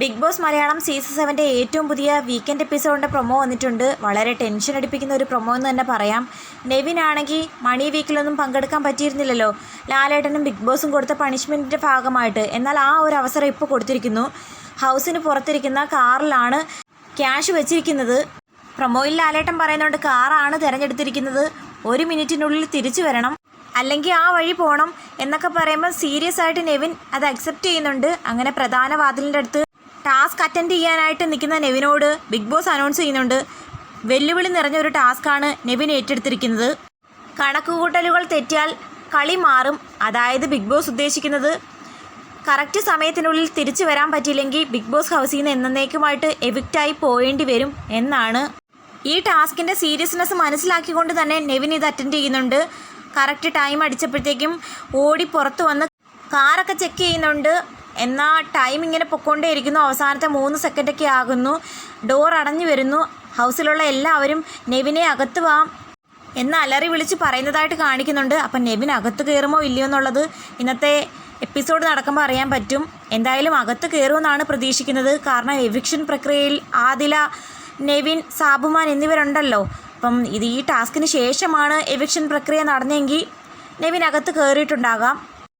Big Boss Malayalam season സെവന്റെ ഏറ്റവും പുതിയ വീക്കെൻഡ് എപ്പിസോഡിന്റെ പ്രൊമോ വന്നിട്ടുണ്ട്. വളരെ ടെൻഷൻ അടിപ്പിക്കുന്ന ഒരു പ്രൊമോ എന്ന് തന്നെ പറയാം. നെവിൻ ആണെങ്കിൽ മണി വീക്കിലൊന്നും പങ്കെടുക്കാൻ പറ്റിയിരുന്നില്ലല്ലോ. ലാലേട്ടനും ബിഗ് ബോസും കൊടുത്ത പണിഷ്മെന്റിന്റെ ഭാഗമായിട്ട്. എന്നാൽ ആ ഒരു അവസരം ഇപ്പോൾ കൊടുത്തിരിക്കുന്നു. ഹൗസിന് പുറത്തിരിക്കുന്ന കാറിലാണ് ക്യാഷ് വെച്ചിരിക്കുന്നത്. പ്രൊമോയിൽ ലാലേട്ടൻ പറയുന്നുണ്ട് കാറാണ് തിരഞ്ഞെടുത്തിരിക്കുന്നത്. ഒരു മിനിറ്റിനുള്ളിൽ തിരിച്ചു വരണം. അല്ലെങ്കിൽ ആ വഴി പോകണം എന്നൊക്കെ പറയുമ്പോൾ സീരിയസ് ആയിട്ട് നെവിൻ അത് അക്സെപ്റ്റ് ചെയ്യുന്നുണ്ട്. അങ്ങനെ പ്രധാന വാതിലിന്റെ അടുത്ത് ടാസ്ക് അറ്റൻഡ് ചെയ്യാനായിട്ട് നിൽക്കുന്ന നെവിനോട് ബിഗ് ബോസ് അനൗൺസ് ചെയ്യുന്നുണ്ട്. വെല്ലുവിളി നിറഞ്ഞ ഒരു ടാസ്ക്കാണ് നെവിൻ ഏറ്റെടുത്തിരിക്കുന്നത്. കണക്കുകൂട്ടലുകൾ തെറ്റിയാൽ കളി മാറും. അതായത് ബിഗ് ബോസ് ഉദ്ദേശിക്കുന്നത് കറക്റ്റ് സമയത്തിനുള്ളിൽ തിരിച്ചു വരാൻ പറ്റിയില്ലെങ്കിൽ ബിഗ് ബോസ് ഹൗസിൽ നിന്ന് എന്നേക്കുമായിട്ട് എവിക്റ്റായി പോയേണ്ടി വരും എന്നാണ്. ഈ ടാസ്കിന്റെ സീരിയസ്നെസ് മനസ്സിലാക്കിക്കൊണ്ട് തന്നെ നെവിൻ ഇത് അറ്റൻഡ് ചെയ്യുന്നുണ്ട്. കറക്റ്റ് ടൈം അടിച്ചപ്പോഴത്തേക്കും ഓടി പുറത്ത് വന്ന് കാറൊക്കെ ചെക്ക് ചെയ്യുന്നുണ്ട്. എന്നാൽ ടൈം ഇങ്ങനെ പൊക്കോണ്ടേയിരിക്കുന്നു. അവസാനത്തെ മൂന്ന് സെക്കൻഡൊക്കെ ആകുന്നു. ഡോർ അടഞ്ഞു വരുന്നു. ഹൗസിലുള്ള എല്ലാവരും നെവിനെ അകത്ത് വാം എന്ന് അലറി വിളിച്ച് പറയുന്നതായിട്ട് കാണിക്കുന്നുണ്ട്. അപ്പം നെവിൻ അകത്ത് കയറുമോ ഇല്ലയോ എന്നുള്ളത് ഇന്നത്തെ എപ്പിസോഡ് നടക്കുമ്പോൾ അറിയാൻ പറ്റും. എന്തായാലും അകത്ത് കയറുമെന്നാണ് പ്രതീക്ഷിക്കുന്നത്. കാരണം എവിക്ഷൻ പ്രക്രിയയിൽ ആദില നെവിൻ സാബുമാൻ എന്നിവരുണ്ടല്ലോ. അപ്പം ഇത് ഈ ടാസ്കിന് ശേഷമാണ് എവിക്ഷൻ പ്രക്രിയ നടന്നെങ്കിൽ നെവിൻ അകത്ത് കയറിയിട്ടുണ്ടാകാം.